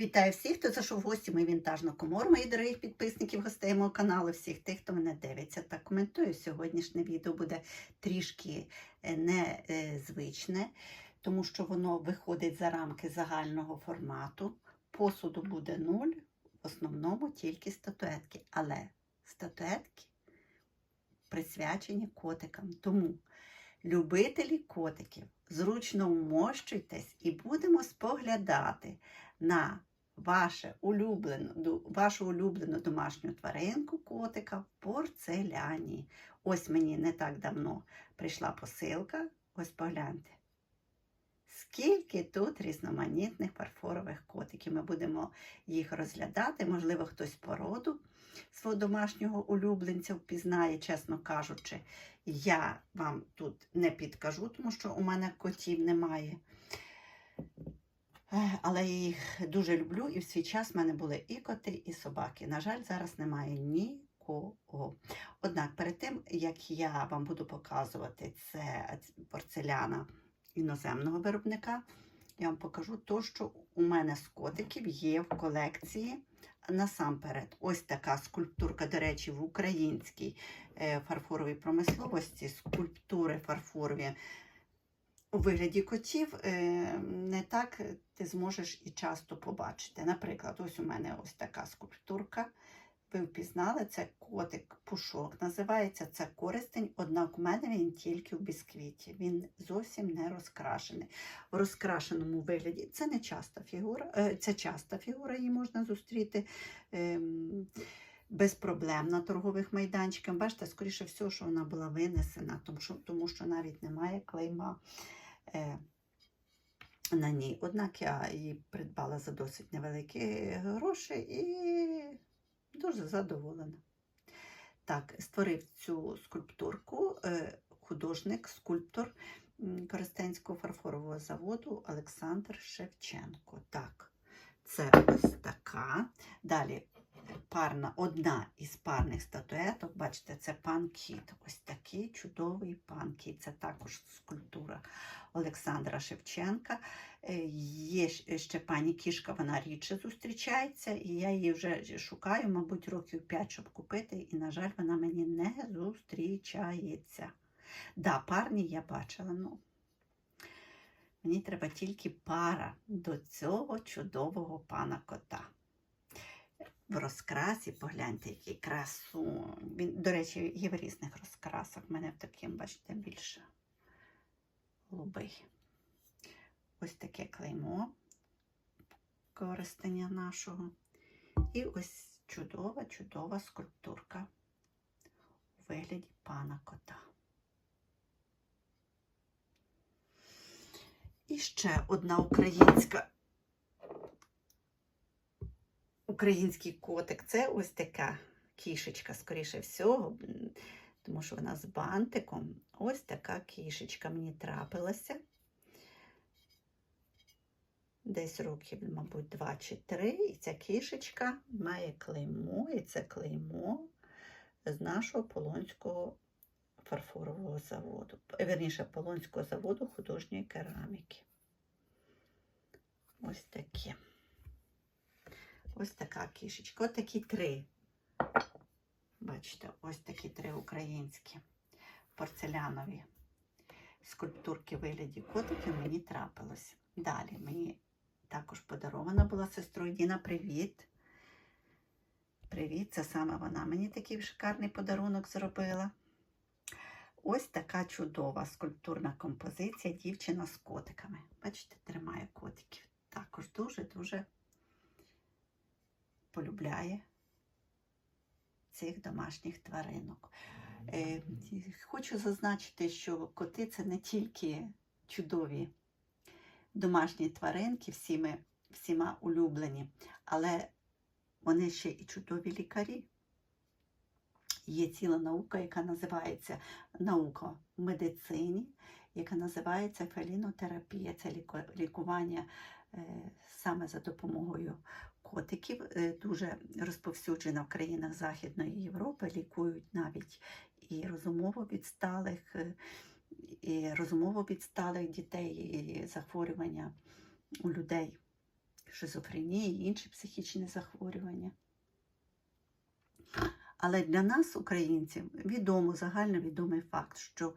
Вітаю всіх, хто зайшов в гості в мою вінтажну комору, моїх дорогих підписників, гостей мого каналу, всіх тих, хто мене дивиться та коментує. Сьогоднішнє відео буде трішки е, незвичне, тому що воно виходить за рамки загального формату. Посуду буде нуль, в основному тільки статуетки. Але статуетки присвячені котикам. Тому любителі котиків, зручно вмощуйтесь і будемо споглядати на ваше улюблену, вашу улюблену домашню тваринку котика в порцеляні. Ось мені не так давно прийшла посилка. Ось погляньте. Скільки тут різноманітних фарфорових котиків. Ми будемо їх розглядати. Можливо, хтось породу свого домашнього улюбленця впізнає, чесно кажучи. Я вам тут не підкажу, тому що у мене котів немає. Але я їх дуже люблю, і в свій час в мене були і коти, і собаки. На жаль, зараз немає нікого. Однак, перед тим, як я вам буду показувати це порцеляна іноземного виробника, я вам покажу те, що у мене з котиків є в колекції. Насамперед, ось така скульптурка, до речі, в українській е, фарфоровій промисловості, скульптури фарфорові у вигляді котів е, не так ти зможеш і часто побачити. Наприклад, ось у мене ось така скульптурка. Ви впізнали, це котик пушок. Називається це користень, однак у мене він тільки в бісквіті. Він зовсім не розкрашений. В розкрашеному вигляді це не часта фігура, е, це часта фігура, її можна зустріти. ем, без проблем на торгових майданчиках. Бачите, скоріше всього, що вона була винесена, тому що, тому що навіть немає клейма е, на ній. Однак я її придбала за досить невеликі гроші і дуже задоволена. Так, створив цю скульптурку е, художник, скульптор Коростенського фарфорового заводу Олександр Шевченко. Так, це ось така. Далі парна, одна із парних статуеток, бачите, це пан Кіт. Ось такий чудовий пан Кіт. Це також скульптура Олександра Шевченка. Е, Є ще пані кішка, вона рідше зустрічається, і я її вже шукаю, мабуть, років 5, щоб купити, і, на жаль, вона мені не зустрічається. Да, парні я бачила, ну. Мені треба тільки пара до цього чудового пана кота в розкрасі, погляньте, який красу. Він, до речі, є в різних розкрасах. У мене в таким, бачите, більше голубий. Ось таке клеймо користення нашого. І ось чудова, чудова скульптурка у вигляді пана кота. І ще одна українська український котик. Це ось така кішечка, скоріше всього, тому що вона з бантиком. Ось така кішечка мені трапилася. Десь років, мабуть, два чи три. І ця кішечка має клеймо, і це клеймо з нашого полонського фарфорового заводу. Верніше, полонського заводу художньої кераміки. Ось таке. Ось така кішечка. Ось такі три. Бачите, ось такі три українські порцелянові скульптурки вигляді котиків мені трапилось. Далі мені також подарована була сестрою Діна. Привіт. Привіт, це саме вона мені такий шикарний подарунок зробила. Ось така чудова скульптурна композиція дівчина з котиками. Бачите, тримає котиків. Також дуже-дуже полюбляє цих домашніх тваринок. Е, хочу зазначити, що коти це не тільки чудові домашні тваринки, всіми, всіма улюблені, але вони ще і чудові лікарі. Є ціла наука, яка називається наука в медицині, яка називається фелінотерапія. Це лікування е, саме за допомогою котиків. Е, Дуже розповсюджена в країнах Західної Європи. Лікують навіть і розумово відсталих, е, і розумово відсталих дітей, і захворювання у людей шизофренії інші психічні захворювання. Але для нас, українців, відомо, загальновідомий факт, що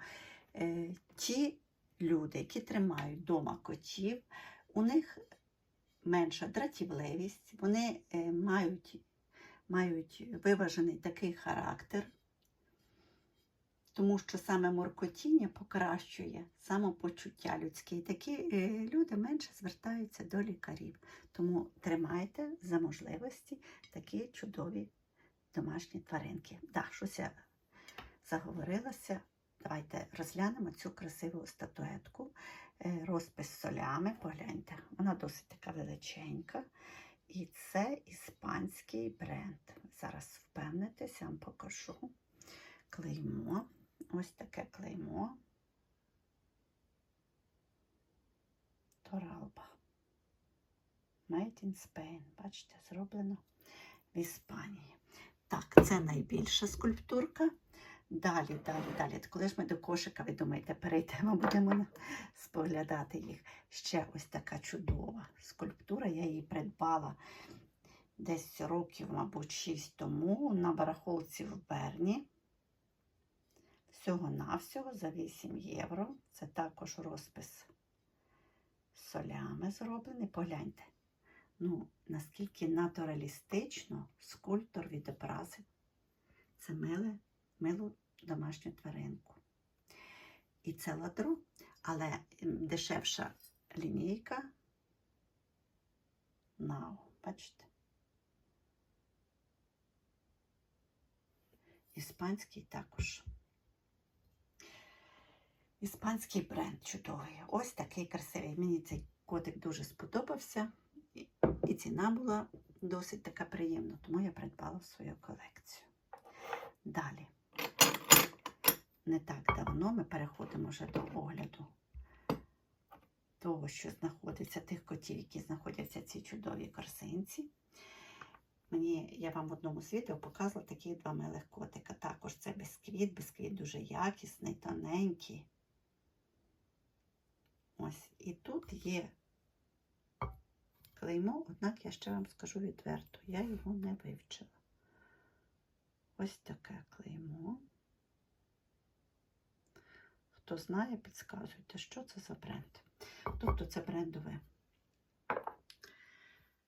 е, ті люди, які тримають вдома котів, у них менша дратівливість, вони е, мають, мають виважений такий характер, тому що саме моркотіння покращує самопочуття людське. І такі е, люди менше звертаються до лікарів. Тому тримайте за можливості такі чудові домашні тваринки. Так, щось я заговорилася. Давайте розглянемо цю красиву статуетку. Е, Розпис солями, погляньте, вона досить така величенька. І це іспанський бренд. Зараз впевнитися, я вам покажу клеймо. Ось таке клеймо. Торалба. Made in Spain. Бачите, зроблено в Іспанії. Так, це найбільша скульптурка. Далі, далі, далі. Коли ж ми до кошика, ви думаєте, перейдемо, будемо споглядати їх. Ще ось така чудова скульптура. Я її придбала десь років, мабуть, 6 тому на барахолці в Берні. Всього-навсього за 8 євро. Це також розпис солями зроблений. Погляньте. Ну, наскільки натуралістично скульптор відобразив це миле, милу домашню тваринку. І це ладро, але дешевша лінійка. Нау, бачите? Іспанський також. Іспанський бренд чудовий. Ось такий красивий. Мені цей котик дуже сподобався. І- ціна була досить така приємна, тому я придбала свою колекцію. Далі. Не так давно ми переходимо вже до огляду того, що знаходиться, тих котів, які знаходяться в цій чудовій корзинці. Мені, я вам в одному з відео показувала такі два милих котика. Також це бісквіт, бісквіт дуже якісний, тоненький. Ось, і тут є клеймо, однак я ще вам скажу відверто, я його не вивчила. Ось таке клеймо. Хто знає, підказуйте, що це за бренд. Тобто це брендове,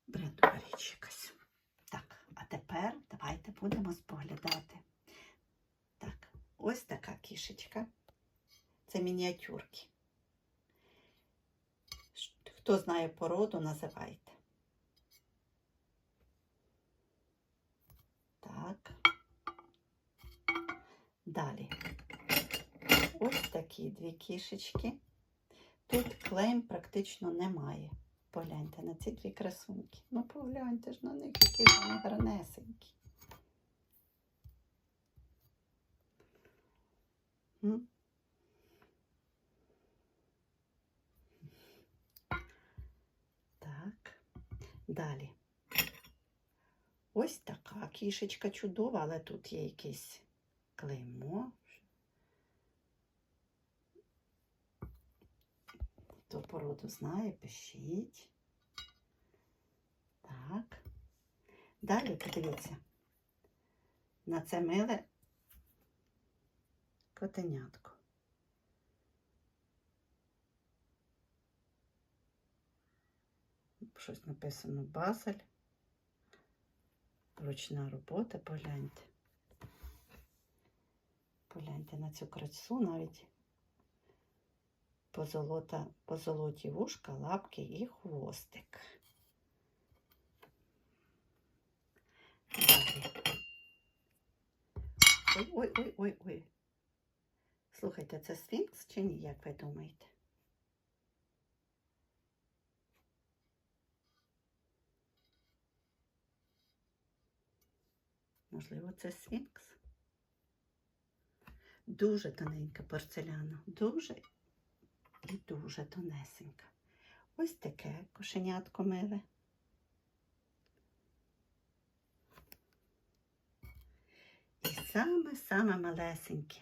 брендова річ якась. Так, а тепер давайте будемо споглядати. Так, ось така кішечка. Це мініатюрки. Хто знає породу, називайте. Так. Далі. Ось такі дві кішечки. Тут клейм практично немає. Погляньте на ці дві красунки. Ну, погляньте ж на них, які вони гарнесенькі. Так, далі. Ось така кішечка чудова, але тут є якесь клеймо. Хто породу знає, пишіть. Так. Далі подивіться. На це миле котенятко. Щось написано базель. Ручна робота, погляньте. Погляньте на цю красу навіть позолота, позолоті вушка, лапки і хвостик. Ой, ой, ой, ой, ой. Слухайте, це сфінкс чи ні, як ви думаєте? Можливо, це сфінкс? Дуже тоненька порцеляна, дуже і дуже тонесенька. Ось таке кошенятко миле. І саме-саме малесеньке.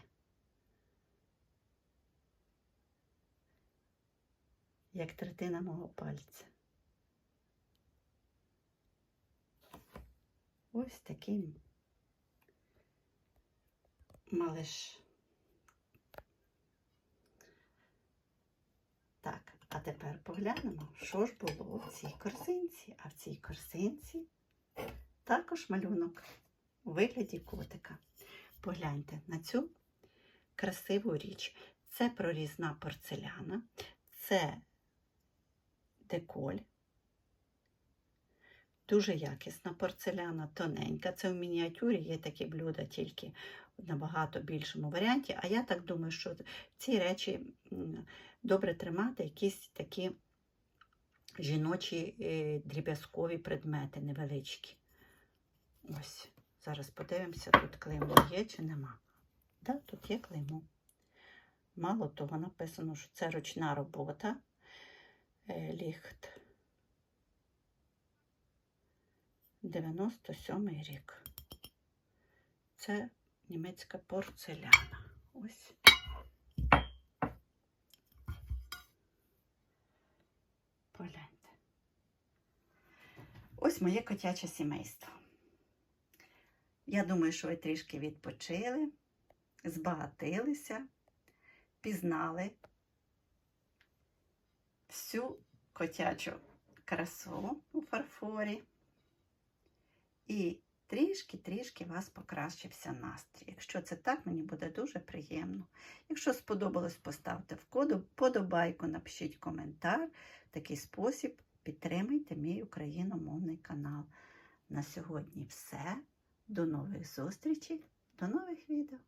Як третина мого пальця. Ось такий малиш. А тепер поглянемо, що ж було в цій корзинці. А в цій корзинці також малюнок у вигляді котика. Погляньте на цю красиву річ. Це прорізна порцеляна, це деколь. Дуже якісна порцеляна, тоненька. Це в мініатюрі є такі блюда тільки набагато більшому варіанті. А я так думаю, що ці речі добре тримати якісь такі жіночі е, дріб'язкові предмети невеличкі. Ось, зараз подивимося, тут клеймо є чи нема. Так, тут є клеймо. Мало того, написано, що це ручна робота. Е, Ліхт. 97 рік. Це німецька порцеляна. Ось. Погляньте. Ось моє котяче сімейство. Я думаю, що ви трішки відпочили, збагатилися, пізнали всю котячу красу у фарфорі. І трішки-трішки вас покращився настрій. Якщо це так, мені буде дуже приємно. Якщо сподобалось, поставте вподобайку, напишіть коментар. В такий спосіб підтримайте мій україномовний канал. На сьогодні все. До нових зустрічей, до нових відео.